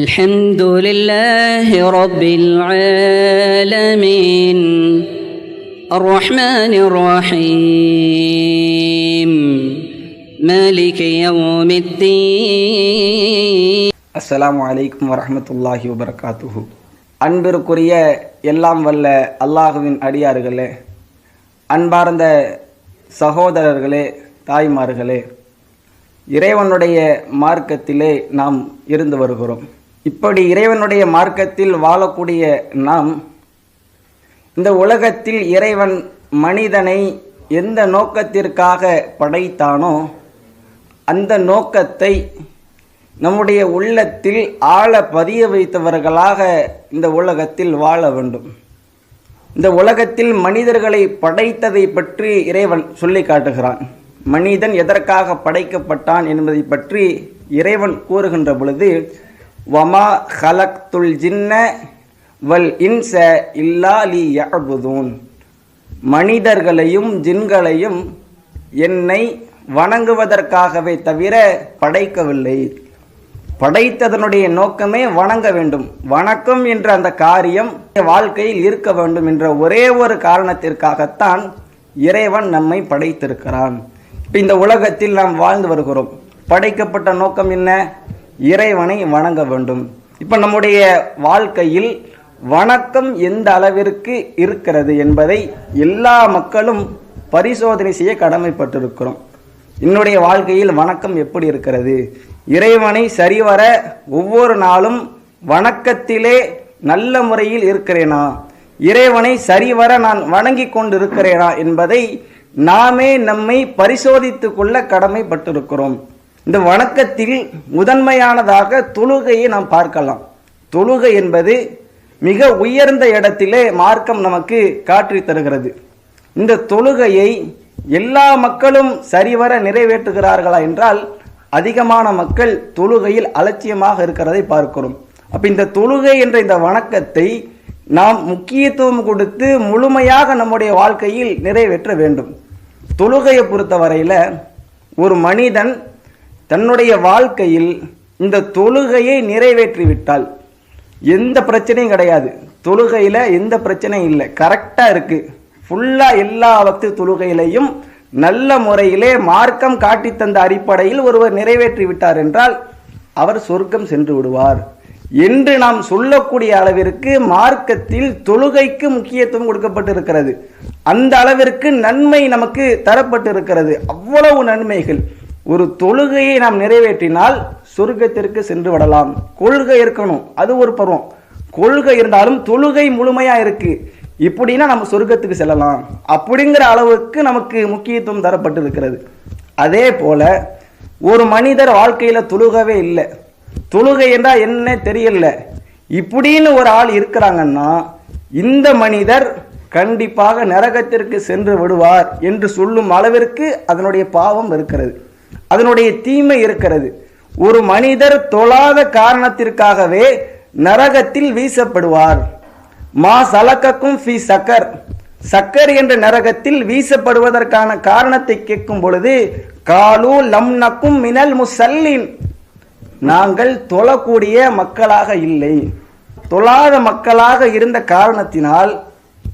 الحمد لله رب العالمين الرحمن الرحيم مالك يوم الدين அஸ்ஸலாமு அலைக்கும் வரஹ்மத்துல்லாஹி வபரகாத்துஹு அன்பிற்குரிய எல்லாம் வல்ல அல்லாஹுவின் அடியார்களே அன்பார்ந்த சகோதரர்களே தாய்மார்களே இறைவனுடைய மார்க்கத்திலே நாம் இருந்து வருகிறோம் இப்படி இறைவனுடைய மார்க்கத்தில் வாழக்கூடிய நாம் இந்த உலகத்தில் இறைவன் மனிதனை எந்த நோக்கத்திற்காக படைத்தானோ அந்த நோக்கத்தை நம்முடைய உள்ளத்தில் ஆழ பதிய வைத்தவர்களாக இந்த உலகத்தில் வாழ வேண்டும். இந்த உலகத்தில் மனிதர்களை படைத்ததை பற்றி இறைவன் சொல்லி காட்டுகிறான். மனிதன் எதற்காக படைக்கப்பட்டான் என்பதை பற்றி இறைவன் கூறுகின்ற பொழுது வமா ஹலக்துல் ஜின்ன வல் இன்ச இல்லா லி யஅபுதூன். மனிதர்களையும் ஜின்களையும் என்னை வணங்குவதற்காகவே தவிர படைக்கவில்லை. படைத்ததனுடைய நோக்கமே வணங்க வேண்டும். வணக்கம் என்ற அந்த காரியம் வாழ்க்கையில் இருக்க வேண்டும் என்ற ஒரே ஒரு காரணத்திற்காகத்தான் இறைவன் நம்மை படைத்திருக்கிறான். இப்போ இந்த உலகத்தில் நாம் வாழ்ந்து வருகிறோம். படைக்கப்பட்ட நோக்கம் என்ன? இறைவனை வணங்க வேண்டும். இப்ப நம்முடைய வாழ்க்கையில் வணக்கம் எந்த அளவிற்கு இருக்கிறது என்பதை எல்லா மக்களும் பரிசோதனை செய்ய கடமைப்பட்டிருக்கிறோம். என்னுடைய வாழ்க்கையில் வணக்கம் எப்படி இருக்கிறது? இறைவனை சரிவர ஒவ்வொரு நாளும் வணக்கத்திலே நல்ல முறையில் இருக்கிறேனா? இறைவனை சரிவர நான் வணங்கி கொண்டு இருக்கிறேனா என்பதை நாமே நம்மை பரிசோதித்து கொள்ள கடமைப்பட்டிருக்கிறோம். இந்த வணக்கத்தில் முதன்மையானதாக தொழுகையை நாம் பார்க்கலாம். தொழுகை என்பது மிக உயர்ந்த இடத்திலே மார்க்கம் நமக்கு காற்றி தருகிறது. இந்த தொழுகையை எல்லா மக்களும் சரிவர நிறைவேற்றுகிறார்களா என்றால் அதிகமான மக்கள் தொழுகையில் அலட்சியமாக இருக்கிறதை பார்க்கிறோம். அப்ப இந்த தொழுகை என்ற இந்த வணக்கத்தை நாம் முக்கியத்துவம் கொடுத்து முழுமையாக நம்முடைய வாழ்க்கையில் நிறைவேற்ற வேண்டும். தொழுகையை பொறுத்தவரையில ஒரு மனிதன் தன்னுடைய வாழ்க்கையில் இந்த தொழுகையை நிறைவேற்றிவிட்டால் எந்த பிரச்சனையும் கிடையாது. தொழுகையில் எந்த பிரச்சனையும் இல்லை. கரெக்டாக இருக்குது ஃபுல்லாக எல்லா வக்து தொழுகையிலையும் நல்ல முறையிலே மார்க்கம் காட்டி தந்த அடிப்படையில் ஒருவர் நிறைவேற்றி விட்டார் என்றால் அவர் சொர்க்கம் சென்று விடுவார். என்று நாம் சொல்லக்கூடிய அளவிற்கு மார்க்கத்தில் தொழுகைக்கு முக்கியத்துவம் கொடுக்கப்பட்டிருக்கிறது. அந்த அளவிற்கு நன்மை நமக்கு தரப்பட்டிருக்கிறது. அவ்வளவு நன்மைகள். ஒரு தொழுகையை நாம் நிறைவேற்றினால் சொர்க்கத்திற்கு சென்று விடலாம். கொள்கை இருக்கணும். அது ஒரு பருவம். கொள்கை இருந்தாலும் தொழுகை முழுமையா இருக்கு. இப்படின்னா நம்ம சொர்க்கத்துக்கு செல்லலாம். அப்படிங்கிற அளவுக்கு நமக்கு முக்கியத்துவம் தரப்பட்டிருக்கிறது. அதே போல ஒரு மனிதர் வாழ்க்கையில தொழுகவே இல்லை. தொழுகை என்றால் என்ன தெரியல. இப்படின்னு ஒரு ஆள் இருக்கிறாங்கன்னா இந்த மனிதர் கண்டிப்பாக நரகத்திற்கு சென்று விடுவார் என்று சொல்லும் அளவிற்கு அதனுடைய பாவம் இருக்கிறது. அதனுடைய தீமை இருக்கிறது. ஒரு மனிதர் தொழாத காரணத்திற்காகவே நரகத்தில் வீசப்படுவார். மா சலக்கக்கும் ஃபி சக்கர். சக்கர் என்ற நரகத்தில் வீசப்படுவதற்கான காரணத்தை கேட்கும் பொழுது காலு லம்னக்கும் மினல் முசல்லின். நாங்கள் தொழக்கூடிய மக்களாக இல்லை. தொழாத மக்களாக இருந்த காரணத்தினால்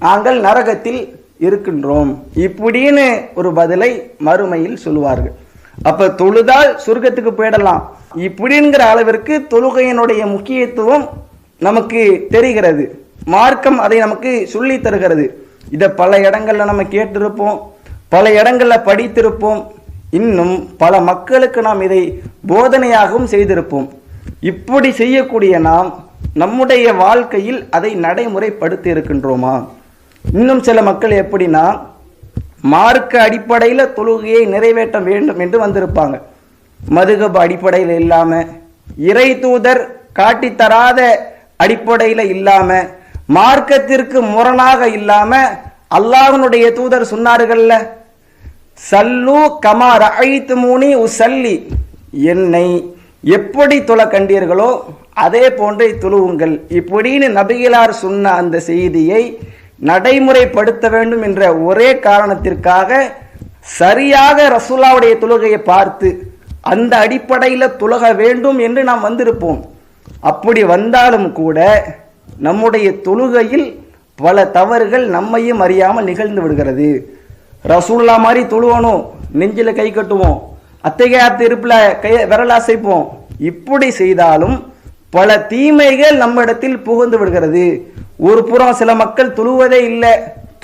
நாங்கள் நரகத்தில் இருக்கின்றோம். இப்படின்னு ஒரு பதிலை மறுமையில் சொல்லுவார்கள். அப்ப தொழுதால் சொர்க்கத்துக்கு போயிடலாம். இப்படிங்கிற அளவிற்கு தொழுகையினுடைய முக்கியத்துவம் நமக்கு தெரிகிறது. மார்க்கம் அதை நமக்கு சொல்லி தருகிறது. இதை பல இடங்கள்ல நம்ம கேட்டிருப்போம். பல இடங்கள்ல படித்திருப்போம். இன்னும் பல மக்களுக்கு நாம் இதை போதனையாகவும் செய்திருப்போம். இப்படி செய்யக்கூடிய நாம் நம்முடைய வாழ்க்கையில் அதை நடைமுறைப்படுத்தி இருக்கின்றோமா? இன்னும் சில மக்கள் எப்படின்னா மார்க்க அடிப்படையில் தொழுகையை நிறைவேற்ற வேண்டும் என்று வந்திருப்பாங்க. மதுகப அடிப்படையில் இல்லாமல் இறை தூதர் காட்டித்தராத அடிப்படையில் இல்லாமல் மார்க்கத்திற்கு முரணாக இல்லாமல் அல்லாஹனுடைய தூதர் சொன்னார்கள்ல சல்லு கமா ரஐத்து மூனி உசல்லி. என்னை எப்படி தொழ கண்டீர்களோ அதே போன்றே தொழுவுங்கள். இப்படின்னு நபிகளார் சொன்ன அந்த செய்தியை நடைமுறைப்படுத்த வேண்டும் என்ற ஒரே காரணத்திற்காக சரியாக ரசூலாவுடைய தொழுகையை பார்த்து அந்த அடிப்படையில் துலக வேண்டும் என்று நாம் வந்திருப்போம். அப்படி வந்தாலும் கூட நம்முடைய தொழுகையில் பல தவறுகள் நம்மையும் அறியாமல் நிகழ்ந்து விடுகிறது. ரசூல்லா மாதிரி தொழுவணும் நெஞ்சில கை கட்டுவோம் அத்தகைய இருப்பில் கை விரல் அசைப்போம். இப்படி செய்தாலும் பல தீமைகள் நம்மிடத்தில் புகுந்து விடுகிறது. ஒரு புறம் சில மக்கள் தொழுவதே இல்லை.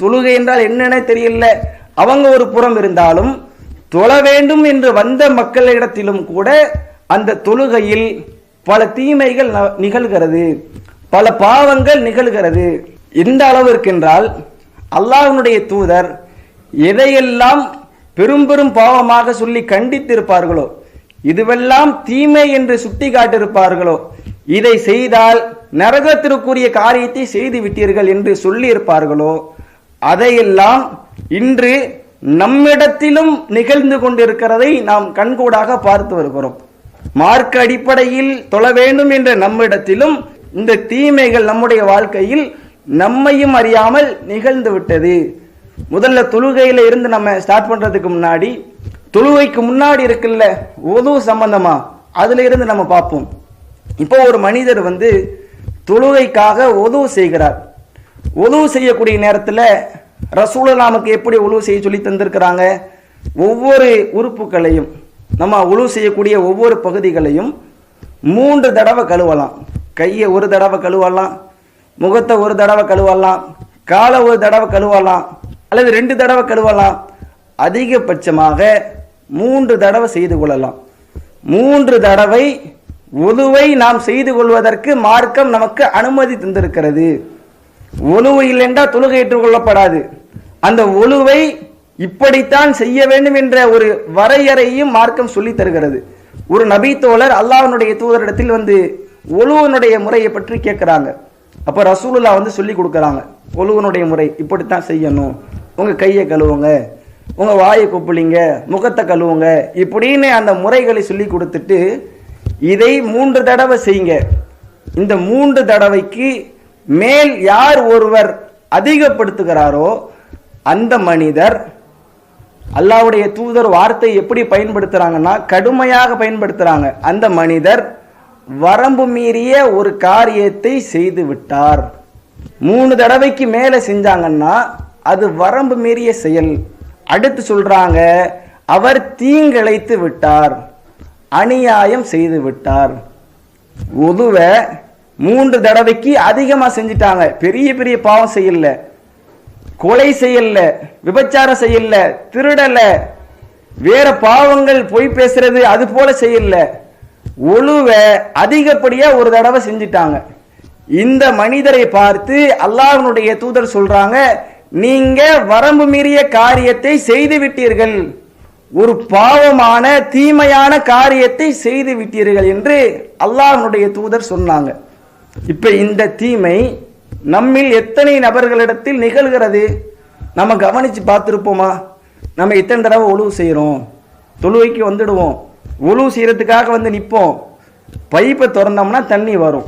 தொழுகை என்றால் என்னென்ன தெரியல. அவங்க ஒரு புறம் இருந்தாலும் தொழ வேண்டும் என்று வந்த மக்களிடத்திலும் கூட அந்த தொழுகையில் பல தீமைகள் ந- நிகழ்கிறது. பல பாவங்கள் நிகழ்கிறது. எந்த அளவிற்கு என்றால் அல்லாஹ்வுடைய தூதர் எதையெல்லாம் பெரும் பெரும் பாவமாக சொல்லி கண்டித்திருப்பார்களோ இதுவெல்லாம் தீமை என்று சுட்டி காட்டிருப்பார்களோ இதை செய்தால் நரகத்திற்குரிய காரியத்தை செய்து விட்டீர்கள் என்று சொல்லியிருப்பார்களோ அதையெல்லாம் இன்று நம்மிடத்திலும் நிகழ்ந்து கொண்டிருக்கிறதை நாம் கண்கூடாக பார்த்து வருகிறோம். மார்க்க அடிப்படையில் தொழ வேண்டும் என்ற நம்மிடத்திலும் இந்த தீமைகள் நம்முடைய வாழ்க்கையில் நம்மையும் அறியாமல் நிகழ்ந்து விட்டது. முதல்ல தொழுகையில இருந்து நம்ம ஸ்டார்ட் பண்றதுக்கு முன்னாடி தொழுகைக்கு முன்னாடி இருக்குல்ல உது சம்பந்தமா அதுல இருந்து நம்ம பார்ப்போம். இப்போ ஒரு மனிதர் வந்து தொழுகைக்காக உதவு செய்கிறார். உதவு செய்யக்கூடிய நேரத்தில் ரசூல நமக்கு எப்படி உழவு செய்ய சொல்லி தந்திருக்கிறாங்க? ஒவ்வொரு உறுப்புகளையும் நம்ம உழவு செய்யக்கூடிய ஒவ்வொரு பகுதிகளையும் மூன்று தடவை கழுவலாம். கையை ஒரு தடவை கழுவலாம் முகத்தை ஒரு தடவை கழுவலாம் காலை ஒரு தடவை கழுவலாம் அல்லது ரெண்டு தடவை கழுவலாம். அதிகபட்சமாக மூன்று தடவை செய்து கொள்ளலாம். மூன்று தடவை ஒலுவை நாம் செய்து கொள்வதற்கு மார்க்கம் நமக்கு அனுமதி தந்திருக்கிறது. ஒலுவு இல்லைன்றால் தொழுகை ஏற்றுக்கொள்ளப்படாது. அந்த ஒலுவை இப்படித்தான் செய்ய வேண்டும் என்ற ஒரு வரையறையும் மார்க்கம் சொல்லி தருகிறது. ஒரு நபி தோழர் அல்லாஹ்வுடைய தூதரிடத்தில் வந்து ஒலுவனுடைய முறையை பற்றி கேட்குறாங்க. அப்போ ரசூலுல்லா வந்து சொல்லி கொடுக்குறாங்க. ஒலுவனுடைய முறை இப்படித்தான் செய்யணும். உங்க கையை கழுவுங்க. உங்க வாயை கொப்புளிங்க. முகத்தை கழுவுங்க. இப்படின்னு அந்த முறைகளை சொல்லி கொடுத்துட்டு இதை மூன்று தடவை செய்யுங்க. இந்த மூன்று தடவைக்கு மேல் யார் ஒருவர் அதிகப்படுத்துகிறாரோ அந்த மனிதர் அல்லாவுடைய தூதர் வார்த்தை எப்படி பயன்படுத்துறாங்கன்னா கடுமையாக பயன்படுத்துறாங்க. அந்த மனிதர் வரம்பு மீறிய ஒரு காரியத்தை செய்து விட்டார். மூணு தடவைக்கு மேல செஞ்சாங்கன்னா அது வரம்பு மீறிய செயல். அடுத்து சொல்றாங்க அவர் தீங்கிழைத்து விட்டார். அநியாயம் செய்து விட்டார். உதுவ மூன்று தடவைக்கு அதிகமாக செஞ்சிட்டாங்க. பெரிய பெரிய பாவம் செய்யல. கொலை செய்யல. விபச்சாரம் செய்யல. திருடல. வேற பாவங்கள் பொய் பேசுறது அது போல செய்யல. ஒழுவ அதிகப்படியா ஒரு தடவை செஞ்சிட்டாங்க. இந்த மனிதரை பார்த்து அல்லாஹனுடைய தூதர் சொல்றாங்க நீங்க வரம்பு மீறிய காரியத்தை செய்து விட்டீர்கள். ஒரு பாவமான தீமையான காரியத்தை செய்து விட்டீர்கள் என்று அல்லாஹனுடைய தூதர் சொன்னாங்க. இப்ப இந்த தீமை நம்மில் எத்தனை நபர்களிடத்தில் நிகழ்கிறது? நம்ம கவனிச்சு பார்த்துருப்போமா? நம்ம எத்தனை தடவை ஒழுவு செய்கிறோம் தொழுவைக்கு வந்துடுவோம். ஒழுவு செய்கிறதுக்காக வந்து நிற்போம் பைப்பை திறந்தோம்னா தண்ணி வரும்.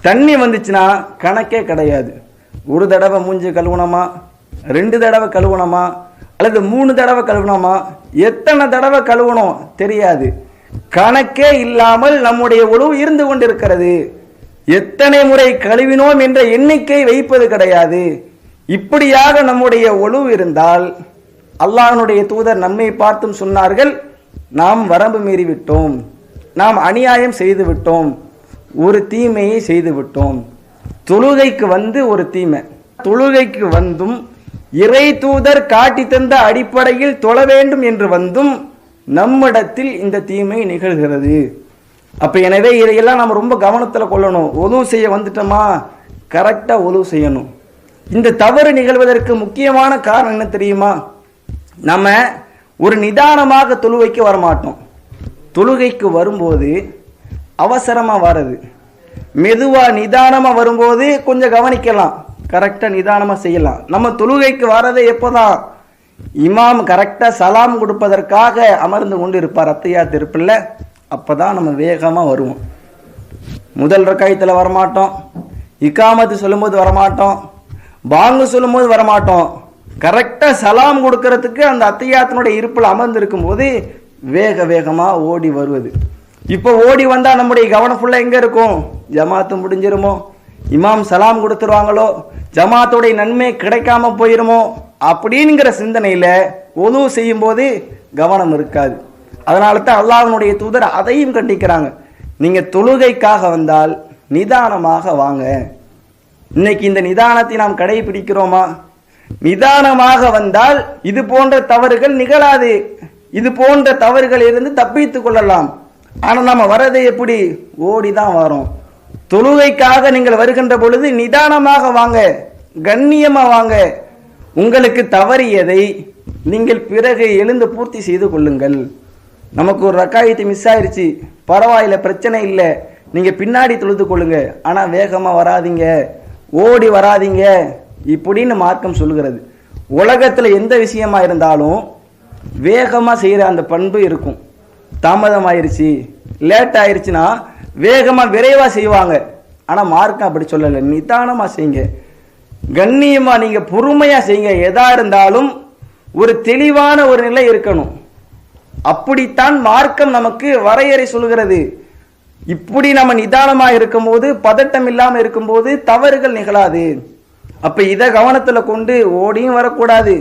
தண்ணி வந்துச்சுன்னா கணக்கே கிடையாது. ஒரு தடவை மூஞ்சி கழுவுனோமா? ரெண்டு தடவை கழுவுனோமா? அல்லது மூணு தடவை கழுவுனோமா? எத்தனை தடவை கழுவணும் தெரியாது. கணக்கே இல்லாமல் நம்முடைய உழவு இருந்து கொண்டிருக்கிறது. எத்தனை முறை கழுவினோம் என்ற எண்ணிக்கை வைப்பது கிடையாது. இப்படியாக நம்முடைய ஒழுவு இருந்தால் அல்லாஹனுடைய தூதர் நம்மை பார்த்தும் சொன்னார்கள் நாம் வரம்பு மீறிவிட்டோம் நாம் அநியாயம் செய்துவிட்டோம் ஒரு தீமையை செய்துவிட்டோம் தொழுகைக்கு வந்து ஒரு தீமை. தொழுகைக்கு வந்தும் இறை தூதர் காட்டி தந்த அடிப்படையில் தொழ வேண்டும் என்று வந்தும் நம்மிடத்தில் இந்த தீமை நிகழ்கிறது. அப்ப எனவே இதையெல்லாம் நம்ம ரொம்ப கவனத்துல கொள்ளணும். ஒழுவு செய்ய வந்துட்டோமா? கரெக்டா ஒழுவு செய்யணும். இந்த தவறு நிகழ்வதற்கு முக்கியமான காரணம் என்ன தெரியுமா? நம்ம ஒரு நிதானமாக தொழுகைக்கு வரமாட்டோம். தொழுகைக்கு வரும்போது அவசரமா வர்றது. மெதுவா நிதானமா வரும்போது கொஞ்சம் கவனிக்கலாம். கரெக்டாக நிதானமாக செய்யலாம். நம்ம தொழுகைக்கு வரதே எப்போதான்? இமாம் கரெக்டாக சலாம் கொடுப்பதற்காக அமர்ந்து கொண்டு இருப்பார் அத்தையா திருப்பில்ல அப்பதான் நம்ம வேகமாக வருவோம். முதல் ரக்காயத்தில் வரமாட்டோம். இக்காமத்து சொல்லும்போது வரமாட்டோம். பாங்கு சொல்லும்போது வரமாட்டோம். கரெக்டாக சலாம் கொடுக்கறதுக்கு அந்த அத்தையாத்தினுடைய இருப்பில் அமர்ந்து இருக்கும்போது வேக வேகமாக ஓடி வருவது. இப்போ ஓடி வந்தால் நம்முடைய கவனம் ஃபுல்லாக எங்கே இருக்கும்? ஜமாத்து முடிஞ்சிருமோ? இமாம் சலாம் கொடுத்துருவாங்களோ? ஜமாத்துடைய நன்மை கிடைக்காம போயிருமோ? அப்படிங்கிற சிந்தனையில ஒது செய்யும் போது கவனம் இருக்காது. அதனால தான் அல்லாஹனுடைய தூதர் அதையும் கண்டிக்கிறாங்க. நீங்க தொழுகைக்காக வந்தால் நிதானமாக வாங்க. இன்னைக்கு இந்த நிதானத்தை நாம் கடைபிடிக்கிறோமா? நிதானமாக வந்தால் இது போன்ற தவறுகள் நிகழாது. இது போன்ற தவறுகள் இருந்து தப்பித்துக் கொள்ளலாம். ஆனா நம்ம வர்றது எப்படி? ஓடி தான் வரோம். தொழுகைக்காக நீங்கள் வருகின்ற பொழுது நிதானமாக வாங்க கண்ணியமாக வாங்க. உங்களுக்கு தவறியதை நீங்கள் பிறகு எழுந்து பூர்த்தி செய்து கொள்ளுங்கள். நமக்கு ஒரு ரக்காயத்தை மிஸ் ஆயிடுச்சு பரவாயில்ல பிரச்சனை இல்லை. நீங்கள் பின்னாடி தொழுது கொள்ளுங்க. ஆனால் வேகமாக வராதீங்க. ஓடி வராதீங்க. இப்படின்னு மார்க்கம் சொல்லுகிறது உலகத்தில் எந்த விஷயமா இருந்தாலும் வேகமாக செய்கிற அந்த பண்பு இருக்கும். தாமதம் ஆயிடுச்சு லேட் ஆயிடுச்சுன்னா வேகமாக விரைவாக செய்வாங்க. ஆனால் மார்க்கம் அப்படி சொல்லலை. நிதானமாக செய்யுங்க. கண்ணியமாக நீங்கள் பொறுமையாக செய்யுங்க. எதா இருந்தாலும் ஒரு தெளிவான ஒரு நிலை இருக்கணும். அப்படித்தான் மார்க்கம் நமக்கு வரையறை சொல்கிறது இப்படி நம்ம நிதானமாக இருக்கும்போது பதட்டம் இல்லாமல் இருக்கும்போது தவறுகள் நிகழாது. அப்போ இதை கவனத்தில் கொண்டு ஓடியும் வரக்கூடாது.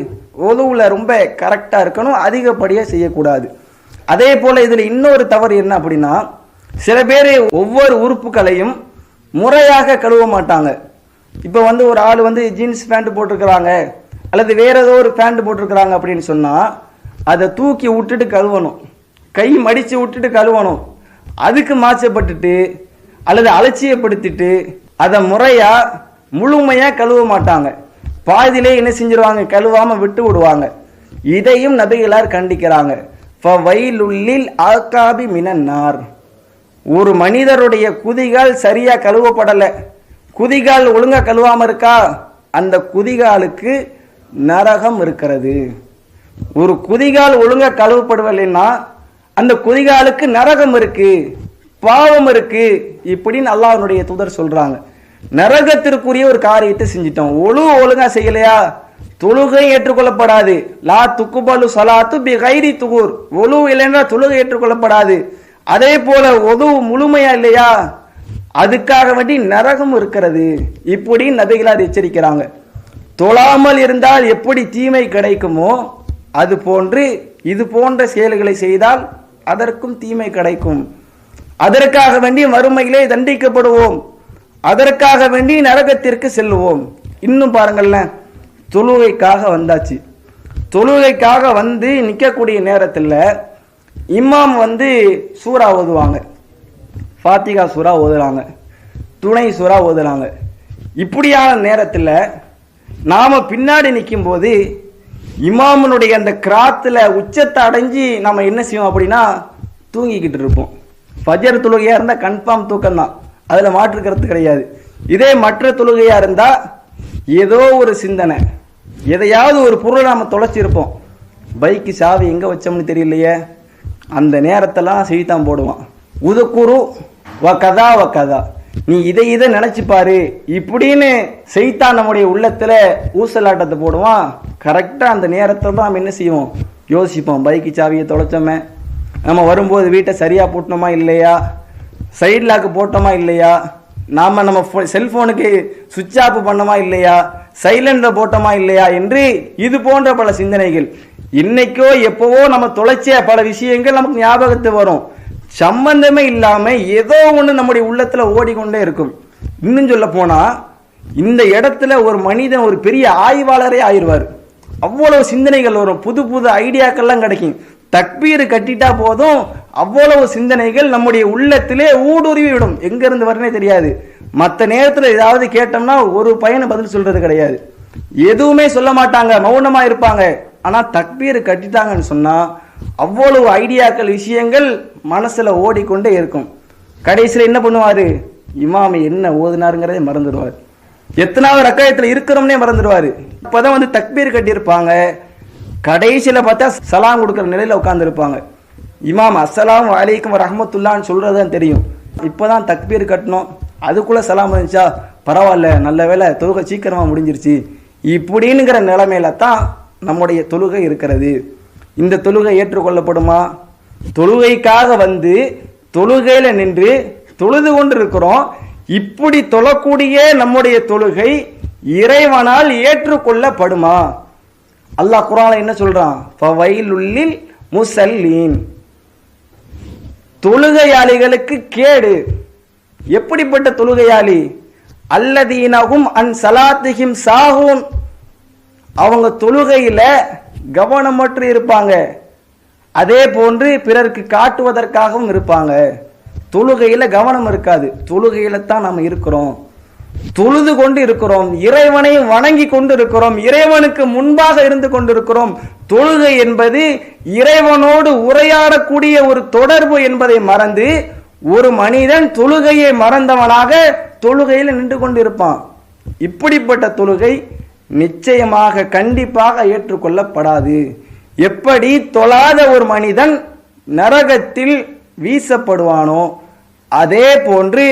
ஒதுவில் ரொம்ப கரெக்டாக இருக்கணும். அதிகப்படியாக செய்யக்கூடாது. அதே போல் இதில் இன்னொரு தவறு என்ன அப்படின்னா சில பேர் ஒவ்வொரு உறுப்புகளையும் முறையாக கழுவ மாட்டாங்க. இப்போ வந்து ஒரு ஆள் வந்து ஜீன்ஸ் பேண்ட் போட்டிருக்கிறாங்க அல்லது வேற ஏதோ ஒரு பேண்ட் போட்டிருக்கிறாங்க அப்படின்னு சொன்னால் அதை தூக்கி விட்டுட்டு கழுவணும். கை மடித்து விட்டுட்டு கழுவணும். அதுக்கு மாச்சப்பட்டுட்டு அல்லது அலட்சியப்படுத்திட்டு அதை முறையாக முழுமையாக கழுவ மாட்டாங்க. பாதியிலே என்ன செஞ்சிருவாங்க? கழுவாமல் விட்டு விடுவாங்க. இதையும் நபிகளார் கண்டிக்கிறாங்க. ஃபவைலுல்லில் ஆக்காபி மினன்னார். ஒரு மனிதருடைய குதிகால் சரியாக கழுவப்படலை. குதிகால் ஒழுங்காக கழுவாமல் இருக்கா? அந்த குதிகாலுக்கு நரகம் இருக்கிறது. ஒரு குதிகால் ஒழுங்காக கழுவப்படவில்லைன்னா அந்த குதிகாலுக்கு நரகம் இருக்கு பாவம் இருக்கு இப்படின்னு அல்லாஹனுடைய தூதர் சொல்றாங்க. நரகத்திற்குரிய ஒரு காரியத்தை செஞ்சிட்டோம். ஒழு ஒழுங்கா செய்யலையா? தொழுகை ஏற்றுக்கொள்ளப்படாது. லா துக்குபலு சலாத்து பி கைரி துகூர். ஒழு இல்லைன்னா தொழுகை ஏற்றுக்கொள்ளப்படாது. அதே போல ஒது முழுமையா இல்லையா? அதுக்காக வேண்டி நரகம் இருக்கிறது. இப்படி நபிகளார் எச்சரிக்கிறாங்க. தொழாமல் இருந்தால் எப்படி தீமை கிடைக்குமோ அது போன்று இது போன்ற செயல்களை செய்தால் அதற்கும் தீமை கிடைக்கும். அதற்காக வேண்டி மறுமையிலே தண்டிக்கப்படுவோம். அதற்காக வேண்டி நரகத்திற்கு செல்லுவோம். இன்னும் பாருங்களேன் தொழுகைக்காக வந்தாச்சு. தொழுகைக்காக வந்து நிற்கக்கூடிய நேரத்தில் இமாம் வந்து சூறா ஓதுவாங்க. ஃபாத்திகா சூறா ஓதுறாங்க. துணை சூறா ஓதுறாங்க. இப்படியான நேரத்தில் நாம் பின்னாடி நிற்கும் போது இமாமனுடைய அந்த கிராத்தில் உச்சத்தை அடைஞ்சு நம்ம என்ன செய்வோம் அப்படின்னா தூங்கிக்கிட்டு இருப்போம். ஃபஜர் தொழுகையாக இருந்தால் கன்ஃபார்ம் தூக்கம் தான் அதில் மாற்றுக்கிறது கிடையாது. இதே மற்ற தொழுகையாக இருந்தால் ஏதோ ஒரு சிந்தனை. எதையாவது ஒரு பொருளை நாம் தொலைச்சிருப்போம். பைக்கு சாவி எங்கே வச்சோம்னு தெரியலையே. அந்த நேரத்தெல்லாம் செய்தான் போடுவான். உதக்குரு வ கதா வ கதா நீ இதை இதை நினைச்சு பாரு. இப்படின்னு செய்தான் நம்முடைய உள்ளத்துல ஊசலாட்டத்தை போடுவான். கரெக்டாக அந்த நேரத்தை தான் நம்ம என்ன செய்வோம்? யோசிப்போம். பைக்கு சாவியை தொலைச்சோமே. நம்ம வரும்போது வீட்டை சரியாக பூட்டினோமா இல்லையா? சைட் லாக்கு போட்டோமா இல்லையா? நாம் நம்ம செல்ஃபோனுக்கு சுவிட்ச் ஆஃப் பண்ணோமா இல்லையா? சைலண்டில் போட்டோமா இல்லையா? என்று இது போன்ற பல சிந்தனைகள். இன்னைக்கோ எப்பவோ நம்ம தொலைச்ச பல விஷயங்கள் நமக்கு ஞாபகத்து வரும். சம்பந்தமே இல்லாம ஏதோ ஒண்ணு நம்முடைய உள்ளத்துல ஓடிக்கொண்டே இருக்கும். இன்னும் சொல்ல போனா இந்த இடத்துல ஒரு மனிதன் ஒரு பெரிய ஆய்வாளரே ஆயிடுவார். அவ்வளவு சிந்தனைகள் வரும். புது புது ஐடியாக்கள்லாம் கிடைக்கும். தக்பீர் கட்டிட்டா போதும் அவ்வளவு சிந்தனைகள் நம்முடைய உள்ளத்திலே ஊடுருவி விடும். எங்க இருந்து வரனே தெரியாது. மற்ற நேரத்தில் ஏதாவது கேட்டோம்னா ஒரு பையனை பதில் சொல்றது கிடையாது. எதுவுமே சொல்ல மாட்டாங்க. மௌனமா இருப்பாங்க. ஆனால் தக்பீர் கட்டிட்டாங்கன்னு சொன்னால் அவ்வளவு ஐடியாக்கள் விஷயங்கள் மனசில் ஓடிக்கொண்டே இருக்கும். கடைசியில் என்ன பண்ணுவார்? இமாம் என்ன ஓதுனாருங்கிறதே மறந்துடுவார். எத்தனாவது ரக்காயத்தில் இருக்கிறோம்னே மறந்துடுவார். இப்போ தான் வந்து தக்பீர் கட்டியிருப்பாங்க. கடைசியில் பார்த்தா சலாம் கொடுக்குற நிலையில் உட்காந்துருப்பாங்க இமாம் அசலாம் வலைக்கும் ரஹமத்துல்லான்னு சொல்கிறது தான் தெரியும். இப்போ தான் தக்பீர் கட்டணும். அதுக்குள்ளே சலாம் இருந்துச்சா? பரவாயில்ல நல்ல வேளை தொழுகை சீக்கிரமாக முடிஞ்சிருச்சு. இப்படின்னுங்கிற நிலைமையில தான் நம்முடைய தொழுகை இருக்கிறது. இந்த தொழுகை ஏற்றுக்கொள்ளப்படுமா? தொழுகைக்காக வந்து தொழுகையில நின்று தொழுது கொண்டு இருக்கிறோம் இப்படி தொழக்கூடிய நம்முடைய தொழுகை இறைவனால் ஏற்றுக்கொள்ளப்படுமா? அல்லாஹ் குரான் என்ன சொல்றான்? வயலுள்ளில் முசல்லீன். தொழுகையாளிகளுக்கு கேடு. எப்படிப்பட்ட தொழுகையாளி? அல்லதீனகும் அன் சலாத்திகிம் சாஹூன். அவங்க தொழுகையில கவனமற்று இருப்பாங்க. அதே போன்று பிறருக்கு காட்டுவதற்காகவும் இருப்பாங்க. தொழுகையில கவனம் இருக்காது. தொழுகையில தான் நம்ம இருக்கிறோம். தொழுது கொண்டு இருக்கிறோம். இறைவனை வணங்கி கொண்டு இருக்கிறோம். இறைவனுக்கு முன்பாக இருந்து கொண்டிருக்கிறோம். தொழுகை என்பது இறைவனோடு உரையாடக்கூடிய ஒரு தொடர்பு என்பதை மறந்து ஒரு மனிதன் தொழுகையை மறந்தவனாக தொழுகையில் நின்று கொண்டிருப்பான். இப்படிப்பட்ட தொழுகை நிச்சயமாக கண்டிப்பாக ஏற்றுக்கொள்ளப்படாது. எப்படி தொழாத ஒரு மனிதன் நரகத்தில் வீசப்படுவானோ அதே போன்று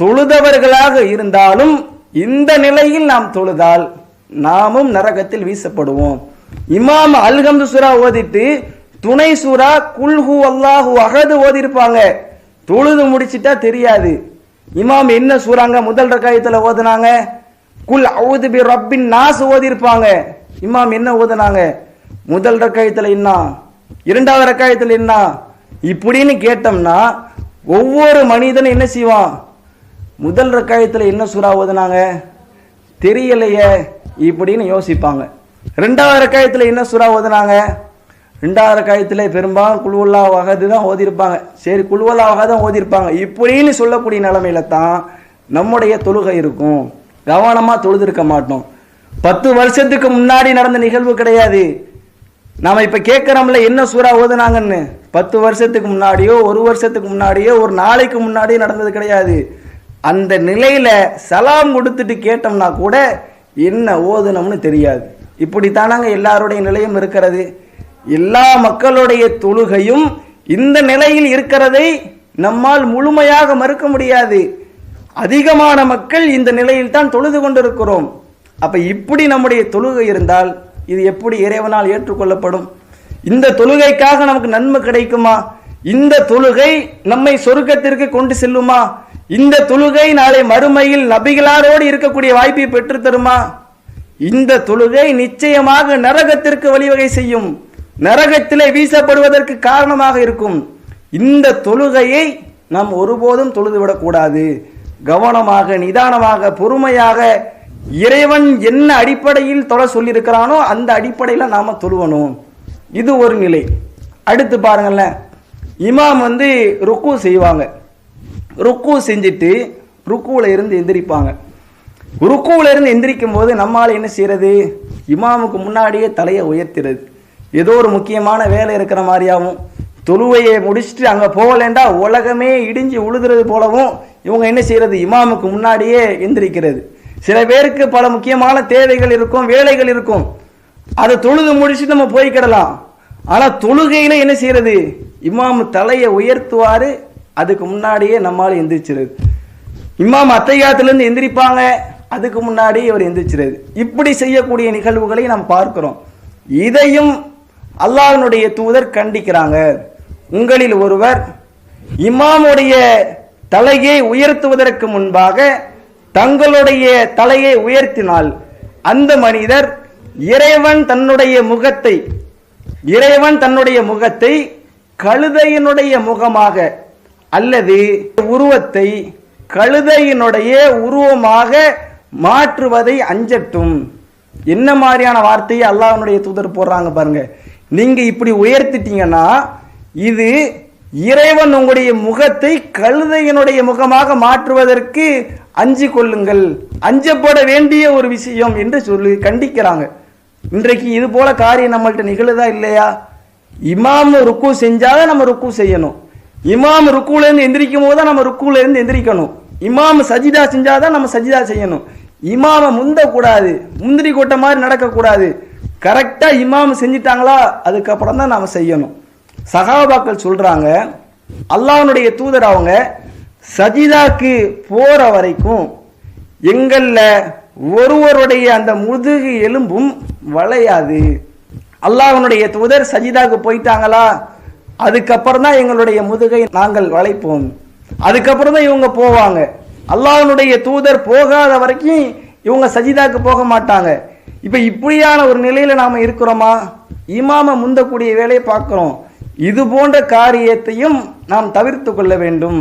தொழுதவர்களாக இருந்தாலும் இந்த நிலையில் நாம் தொழுதால் நாமும் நரகத்தில் வீசப்படுவோம். இமாம் அல்ஹம்து சுரா ஓதிட்டு துணை சூரா குல்ஹு அல்லாஹு அகது ஓதிருப்பாங்க. தொழுது முடிச்சிட்டா தெரியாது. இமாம் என்ன சூறாங்க முதல் ரகாயத்தில் ஓதுனாங்க? குல் அவுது பி ரப்பின் நாஸ் ஓதிருப்பாங்க இமாம் என்ன ஓதுனாங்க? முதல் ரக்காயத்தில் என்ன? இரண்டாவது ரக்காயத்தில் என்ன? இப்படின்னு கேட்டோம்னா ஒவ்வொரு மனிதனும் என்ன செய்வான்? முதல் ரக்காயத்தில் என்ன சூறா ஓதுனாங்க? தெரியலையே இப்படின்னு யோசிப்பாங்க. ரெண்டாவது ரக்காயத்தில் என்ன சூறா ஓதுனாங்க? ரெண்டாவது ரக்காயத்தில் பெரும்பாலும் குழுவல்லா வகது தான் ஓதிருப்பாங்க சரி குழுவல்லா வகை தான் ஓதிருப்பாங்க இப்படின்னு சொல்லக்கூடிய நிலமையில தான் நம்முடைய தொழுகை இருக்கும். கவனமாக தொழுதிருக்க மாட்டோம். பத்து வருஷத்துக்கு முன்னாடி நடந்த நிகழ்வு கிடையாது. நாம் இப்போ கேட்குறோம்ல என்ன சூறா ஓதுனாங்கன்னு? பத்து வருஷத்துக்கு முன்னாடியோ ஒரு வருஷத்துக்கு முன்னாடியோ ஒரு நாளைக்கு முன்னாடியோ நடந்தது கிடையாது. அந்த நிலையில் சலாம் கொடுத்துட்டு கேட்டோம்னா கூட என்ன ஓதுனம்னு தெரியாது. இப்படித்தானாங்க எல்லாருடைய நிலையும் இருக்கிறது. எல்லா மக்களுடைய தொழுகையும் இந்த நிலையில் இருக்கிறதை நம்மால் முழுமையாக மறுக்க முடியாது. அதிகமான மக்கள் இந்த நிலையில் தான் தொழுது கொண்டிருக்கிறோம். அப்ப இப்படி நம்முடைய தொழுகை இருந்தால் இது எப்படி இறைவனால் ஏற்றுக்கொள்ளப்படும்? இந்த தொழுகைக்காக நமக்கு நன்மை கிடைக்குமா? இந்த தொழுகை நம்மை சொர்க்கத்திற்கு கொண்டு செல்லுமா? இந்த தொழுகை நாளை மறுமையில் நபிகளாரோடு இருக்கக்கூடிய வாய்ப்பை பெற்று தருமா? இந்த தொழுகை நிச்சயமாக நரகத்திற்கு வழிவகை செய்யும். நரகத்திலே வீசப்படுவதற்கு காரணமாக இருக்கும். இந்த தொழுகையை நாம் ஒருபோதும் தொழுதுவிடக்கூடாது கவனமாக நிதானமாக பொறுமையாக இறைவன் என்ன அடிப்படையில் தொலை சொல்லியிருக்கிறானோ அந்த அடிப்படையில் நாம் தொழுவணும். இது ஒரு நிலை. அடுத்து பாருங்களேன். இமாம் வந்து ருக்கு செய்வாங்க. ருக்கு செஞ்சுட்டு ருக்குவில் இருந்து எந்திரிப்பாங்க. ருக்குவில் இருந்து எந்திரிக்கும் போது நம்மால் என்ன செய்யறது? இமாமுக்கு முன்னாடியே தலையை உயர்த்துறது. ஏதோ ஒரு முக்கியமான வேலை இருக்கிற மாதிரியாவும் தொழுவையை முடிச்சுட்டு அங்கே போகலேண்டா உலகமே இடிஞ்சு உழுதுறது போலவும் இவங்க என்ன செய்யறது? இமாமுக்கு முன்னாடியே எந்திரிக்கிறது. சில பேருக்கு பல முக்கியமான தேவைகள் இருக்கும் வேலைகள் இருக்கும். அதை தொழுது முடிச்சுட்டு நம்ம போய்க்கிடலாம் ஆனால் தொழுகையில என்ன செய்யறது? இமாம் தலையை உயர்த்துவாரு அதுக்கு முன்னாடியே நம்மால் எந்திரிச்சிருது. இமாம் அத்தையாத்துலேருந்து எந்திரிப்பாங்க அதுக்கு முன்னாடி இவர் எந்திரிச்சிருது. இப்படி செய்யக்கூடிய நிகழ்வுகளை நாம் பார்க்கிறோம். இதையும் அல்லாஹனுடைய தூதர் கண்டிக்கிறாங்க. உங்களில் ஒருவர் இமாமுடைய தலையை உயர்த்துவதற்கு முன்பாக தங்களுடைய தலையை உயர்த்தினால் அந்த மனிதர் இறைவன் தன்னுடைய முகத்தை இறைவன் தன்னுடைய முகத்தை கழுதையினுடைய முகமாக அல்லது உருவத்தை கழுதையினுடைய உருவமாக மாற்றுவதை அஞ்சட்டும். என்ன மாதிரியான வார்த்தையை அல்லாஹனுடைய தூதர் போடுறாங்க பாருங்க. நீங்க இப்படி உயர்த்திட்டீங்கன்னா இது இறைவன் உங்களுடைய முகத்தை கழுதையினுடைய முகமாக மாற்றுவதற்கு அஞ்சு கொள்ளுங்கள். அஞ்சப்பட வேண்டிய ஒரு விஷயம் என்று சொல்லி கண்டிக்கிறாங்க. இன்றைக்கு இது போல காரியம் நம்மள்ட்ட நிகழுதா இல்லையா? இமாம் ருக்கு செஞ்சாதான் நம்ம ருக்கு செய்யணும். இமாம் ருக்குல இருந்து எந்திரிக்கும் போது தான் நம்ம ருக்குல இருந்து எந்திரிக்கணும். இமாம் சஜிதா செஞ்சாதான் நம்ம சஜிதா செய்யணும். இமாம முந்த கூடாது முந்திரி கொட்டை மாதிரி நடக்கக்கூடாது. கரெக்டா இமாம் செஞ்சிட்டாங்களா? அதுக்கப்புறம் தான் நாம செய்யணும். சகாபாக்கள் சொல்றாங்க அல்லாஹ்வுடைய தூதர் அவங்க சஜிதாக்கு போற வரைக்கும் எங்கள்ல ஒருவருடைய அந்த முதுகு எலும்பும் வளையாது. அல்லாஹனுடைய தூதர் சஜிதாக்கு போயிட்டாங்களா? அதுக்கப்புறம் தான் எங்களுடைய முதுகை நாங்கள் வளைப்போம். அதுக்கப்புறம் தான் இவங்க போவாங்க. அல்லாஹனுடைய தூதர் போகாத வரைக்கும் இவங்க சஜிதாக்கு போக மாட்டாங்க. இப்போ இப்படியான ஒரு நிலையில் நாம் இருக்கிறோமா? இமாம முந்தக்கூடிய வேலையை பார்க்குறோம். இது போன்ற காரியத்தையும் நாம் தவிர்த்து கொள்ள வேண்டும்.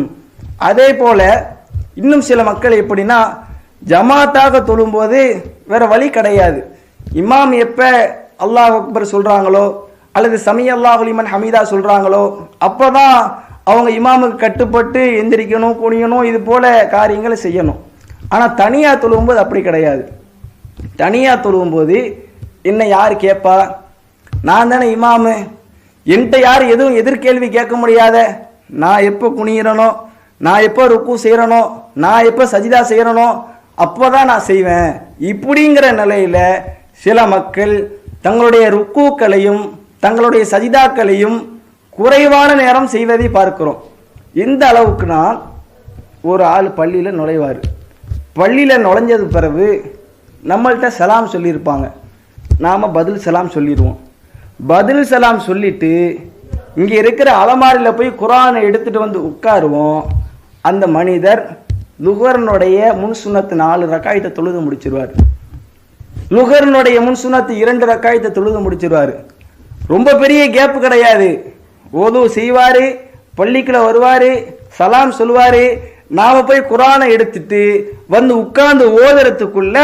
அதே போல இன்னும் சில மக்கள் எப்படின்னா ஜமாத்தாக தொழும்போது வேற வழி கிடையாது. இமாம் எப்ப அல்லாஹ் அக்பர் சொல்றாங்களோ அல்லது சமி அல்லாஹ் அலிமன் ஹமீதா சொல்றாங்களோ அப்பதான் அவங்க இமாமுக்கு கட்டுப்பட்டு எந்திரிக்கணும் குனியணும் இது போல காரியங்களை செய்யணும். ஆனா தனியா தொழும்போது அப்படி கிடையாது. தனியா தொழும்போது என்ன யார் கேட்பா நான் தானே இமாமு. என்கிட்ட யார் எதுவும் எதிர்கேள்வி கேட்க முடியாத? நான் எப்போ குனியிறனோ? நான் எப்போ ருக்கு செய்கிறனோ நான் எப்போ சஜிதா செய்கிறனோ அப்போ தான் நான் செய்வேன். இப்படிங்கிற நிலையில் சில மக்கள் தங்களுடைய ருக்கூக்களையும் தங்களுடைய சஜிதாக்களையும் குறைவான நேரம் செய்வதை பார்க்கிறோம். எந்த அளவுக்குனா ஒரு ஆள் பள்ளியில் நுழைவார். பள்ளியில் நுழைஞ்சது பிறகு நம்மள்கிட்ட சலாம் சொல்லியிருப்பாங்க. நாம் பதில் சலாம் சொல்லிடுவோம். பதில் சலாம் சொல்லிட்டு இங்கே இருக்கிற அலமாரியில் போய் குரானை எடுத்துட்டு வந்து உட்காருவோம். அந்த மனிதர் லுகர்னுடைய முன் சுன்னத்து நாலு ரக்காயத்தை தொழுது முடிச்சிருவார். லுகர்னுடைய முன் சுனத்து இரண்டு ரக்காயத்தை தொழுது முடிச்சிருவார். ரொம்ப பெரிய கேப்பு கிடையாது. ஓது செய்வார் பள்ளிக்குள்ள வருவார் சலாம் சொல்லுவார். நாம் போய் குரானை எடுத்துட்டு வந்து உட்கார்ந்து ஓதுறதுக்குள்ள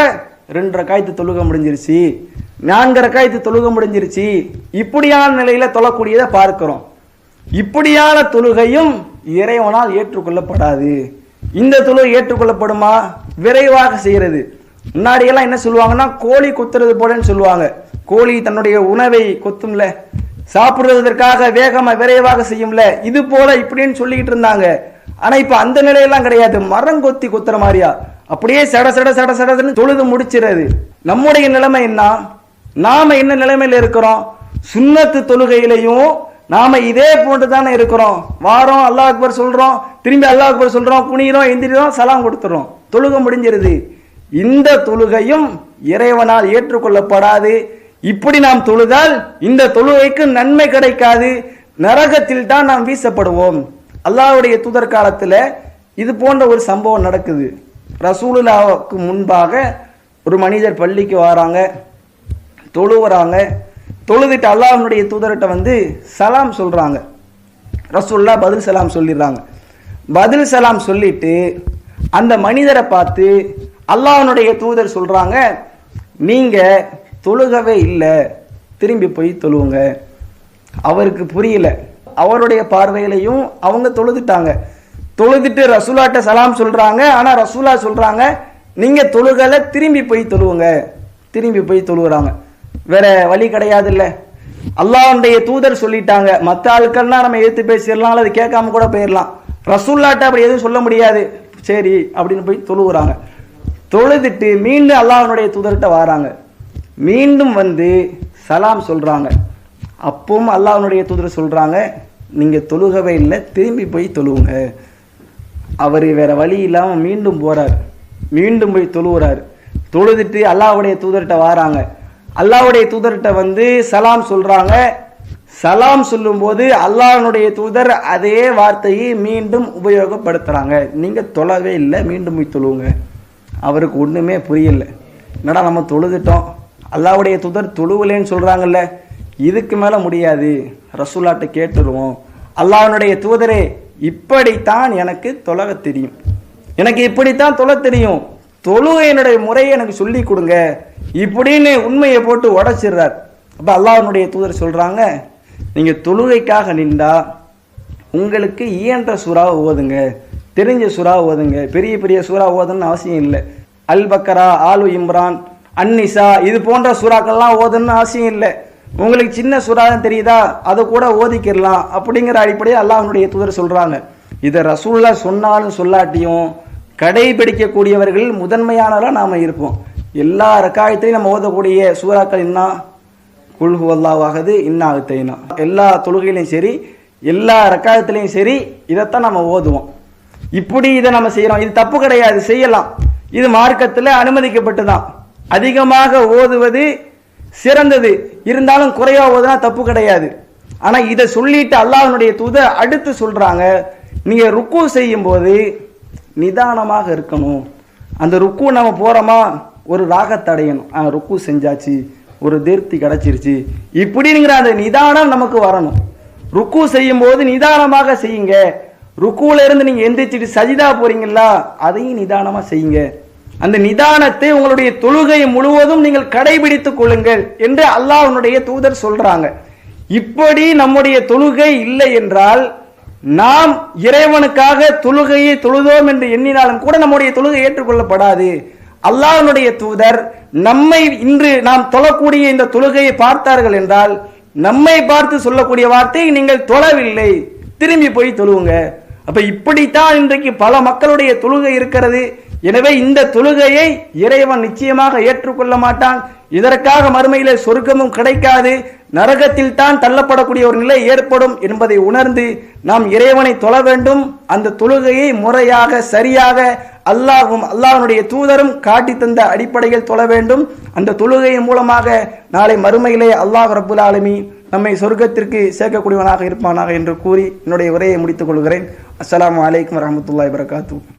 ரெண்டு ரக்காயத்து தொழுக முடிஞ்சிருச்சு. நான்கு ரக்காயத்து தொழுக முடிஞ்சிருச்சு. இப்படியான நிலையில தொழக்கூடியதை பார்க்கிறோம். இப்படியான தொழுகையும் இறைவனால் ஏற்றுக்கொள்ளப்படாது. இந்த தொழுகை ஏற்றுக்கொள்ளப்படுமா? விரைவாக செய்கிறது. முன்னாடியெல்லாம் என்ன சொல்லுவாங்கன்னா கோழி கொத்துறது போலன்னு சொல்லுவாங்க. கோழி தன்னுடைய உணவை கொத்தும்ல. சாப்பிடுவதற்காக வேகமாக விரைவாக செய்யும்ல. இது போல இப்படின்னு சொல்லிக்கிட்டு இருந்தாங்க. ஆனால் இப்போ அந்த நிலையெல்லாம் கிடையாது. மரம் கொத்தி கொத்துற மாதிரியா? அப்படியே சட சட சட சடன்னு தொழுது முடிச்சிடுறது நம்முடைய நிலைமை என்ன? நாம என்ன நிலைமையில் இருக்கிறோம்? சுண்ணத்து தொழுகையிலையும் நாம இதே போன்று தானே இருக்கிறோம். வாரோம் அல்லாஹ் அக்பர் சொல்றோம் திரும்பி அல்லாஹ் அக்பர் சொல்றோம் குனிகிறோம் எந்திரிறோம் சலாம் கொடுத்துறோம். தொழுகை முடிஞ்சிருது. இந்த தொழுகையும் இறைவனால் ஏற்றுக்கொள்ளப்படாது. இப்படி நாம் தொழுதால் இந்த தொழுகைக்கு நன்மை கிடைக்காது. நரகத்தில் தான் நாம் வீசப்படுவோம். அல்லாஹ்வுடைய தூதர் காலத்தில் இது போன்ற ஒரு சம்பவம் நடக்குது. ரசூலுல்லாவுக்கு முன்பாக ஒரு மனிதர் பள்ளிக்கு வராங்க. தொழுவுறாங்க. தொழுதுட்டு அல்லாஹனுடைய தூதர்கிட்ட வந்து சலாம் சொல்கிறாங்க ரசூல்லா பதில் சலாம் சொல்லிடுறாங்க. பதில் சலாம் சொல்லிட்டு அந்த மனிதரை பார்த்து அல்லாஹனுடைய தூதர் சொல்கிறாங்க நீங்கள் தொழுகவே இல்லை திரும்பி போய் தொழுவுங்க. அவருக்கு புரியல. அவருடைய பார்வையிலையும் அவங்க தொழுதுட்டாங்க. தொழுதுட்டு ரசூலாட்ட சலாம் சொல்கிறாங்க ஆனால் ரசூலா சொல்கிறாங்க நீங்கள் தொழுகலை திரும்பி போய் தொழுவுங்க. திரும்பி போய் தொழுகிறாங்க வேற வழி கிடையாது இல்ல அல்லாவுடைய தூதர் சொல்லிட்டாங்க. மத்த ஆட்கள்னா நம்ம எடுத்து பேசிடலாம் அல்லது கேட்காம கூட போயிடலாம். ரசூல்லாட்ட அப்படி எதுவும் சொல்ல முடியாது. சரி அப்படின்னு போய் தொழுகிறாங்க தொழுதுட்டு மீண்டும் அல்லாஹனுடைய தூதர்கிட்ட வராங்க. மீண்டும் வந்து சலாம் சொல்றாங்க. அப்பவும் அல்லாஹனுடைய தூதர் சொல்றாங்க நீங்க தொழுகவே இல்லை திரும்பி போய் தொழுவுங்க. அவர் வேற வழி இல்லாமல் மீண்டும் போறார். மீண்டும் போய் தொழுகிறார் தொழுதுட்டு அல்லாஹ்வுடைய தூதர்கிட்ட வராங்க. அல்லாவுடைய தூதர்கிட்ட வந்து சலாம் சொல்கிறாங்க சலாம் சொல்லும்போது அல்லாஹனுடைய தூதர் அதே வார்த்தையை மீண்டும் உபயோகப்படுத்துகிறாங்க நீங்கள் தொழவே இல்லை மீண்டும் போய் தொழுவுங்க. அவருக்கு ஒன்றுமே புரியல. என்னடா நம்ம தொழுதுட்டோம். அல்லாவுடைய தூதர் தொழுவலேன்னு சொல்கிறாங்கல்ல இதுக்கு மேலே முடியாது. ரசூலாட்ட கேட்டுருவோம். அல்லாஹனுடைய தூதரே இப்படித்தான் எனக்கு தொலக தெரியும். எனக்கு இப்படித்தான் தொலை தெரியும். தொழுகையினுடைய முறையை எனக்கு சொல்லி கொடுங்க. இப்படின்னு உண்மையை போட்டு உடைச்சிடுறார். அப்போ அல்லாஹனுடைய தூதர் சொல்கிறாங்க நீங்கள் தொழுகைக்காக நின்றா உங்களுக்கு இயன்ற சுறா ஓதுங்க. தெரிஞ்ச சுறா ஓதுங்க. பெரிய பெரிய சுறா ஓதுன்னு அவசியம் இல்லை. அல் பக்கரா ஆலு இம்ரான் அன்னிசா இது போன்ற சுறாக்கள்லாம் ஓதுன்னு அவசியம் இல்லை. உங்களுக்கு சின்ன சுறா தான் தெரியுதா? அதை கூட ஓதிக்கிடலாம் அப்படிங்கிற அடிப்படையில் அல்லாஹனுடைய தூதர் சொல்கிறாங்க இதை ரசூல்லா சொன்னாலும் சொல்லாட்டியும் கடைபிடிக்கக்கூடியவர்கள் முதன்மையானவராக நாம் இருப்போம். எல்லா ரக்காயத்தையும் நம்ம ஓதக்கூடிய சூறாக்கள் இன்னா? குல்ஹு அல்லாவாகுது இன்னாகுத்தைனா எல்லா தொழுகையிலையும் சரி எல்லா ரக்காயத்திலையும் சரி இதைத்தான் நம்ம ஓதுவோம். இப்படி இதை நம்ம செய்கிறோம் இது தப்பு கிடையாது செய்யலாம். இது மார்க்கத்தில் அனுமதிக்கப்பட்டு தான் அதிகமாக ஓதுவது சிறந்தது. இருந்தாலும் குறைவாக ஓதுனா தப்பு கிடையாது. ஆனால் இதை சொல்லிட்டு அல்லாஹனுடைய தூதர் அடுத்து சொல்கிறாங்க நீங்கள் ருக்கு செய்யும் போது நிதானமாக இருக்கணும். அந்த ருக்கு நம்ம போகிறோமா ஒரு ராகத்தடையணும் ஆ, ருக்கு செஞ்சாச்சு. ஒரு தீர்த்தி கிடைச்சிருச்சு. இப்படிங்கிற அந்த நிதானம் நமக்கு வரணும். ருக்கு செய்யும் போது நிதானமாக செய்யுங்க. ருக்குல இருந்து நீங்கள் எந்திரிச்சிட்டு சஜிதா போறீங்களா அதையும் நிதானமாக செய்யுங்க. அந்த நிதானத்தை உங்களுடைய தொழுகை முழுவதும் நீங்கள் கடைபிடித்துக் கொள்ளுங்கள் என்று அல்லாஹ்வுடைய தூதர் சொல்றாங்க. இப்படி நம்முடைய தொழுகை இல்லை என்றால் நாம் இறைவனுக்காக தொழுகையை தொழுதோம் என்று எண்ணினாலும் கூட நம்முடைய தொழுகை ஏற்றுக்கொள்ளப்படாது. அல்லாஹனுடைய தூதர் நம்மை இன்று நாம் தொழக்கூடிய இந்த தொழுகையை பார்த்தார்கள் என்றால் நம்மை பார்த்து சொல்லக்கூடிய வார்த்தை நீங்கள் தொழவில்லை. திரும்பி போய் தொழுவுங்க. அப்ப இப்படித்தான் இன்றைக்கு பல மக்களுடைய தொழுகை இருக்கிறது. எனவே இந்த தொழுகையை இறைவன் நிச்சயமாக ஏற்றுக்கொள்ள மாட்டான். இதற்காக மறுமையிலே சொர்க்கமும் கிடைக்காது நரகத்தில் தான் தள்ளப்படக்கூடிய ஒரு நிலை ஏற்படும் என்பதை உணர்ந்து நாம் இறைவனை தொழ வேண்டும். அந்த தொழுகையை முறையாக சரியாக அல்லாஹும் அல்லாஹனுடைய தூதரும் காட்டி தந்த அடிப்படையில் தொழ வேண்டும். அந்த தொழுகையின் மூலமாக நாளை மறுமையிலே அல்லாஹ் ரபுல் ஆலமி நம்மை சொர்க்கத்திற்கு சேர்க்கக்கூடியவனாக இருப்பானாக என்று கூறி என்னுடைய உரையை முடித்துக் கொள்கிறேன். அஸ்லாம் வலைக்கம் வரஹ்மத்துல்லாஹி வரகாத்து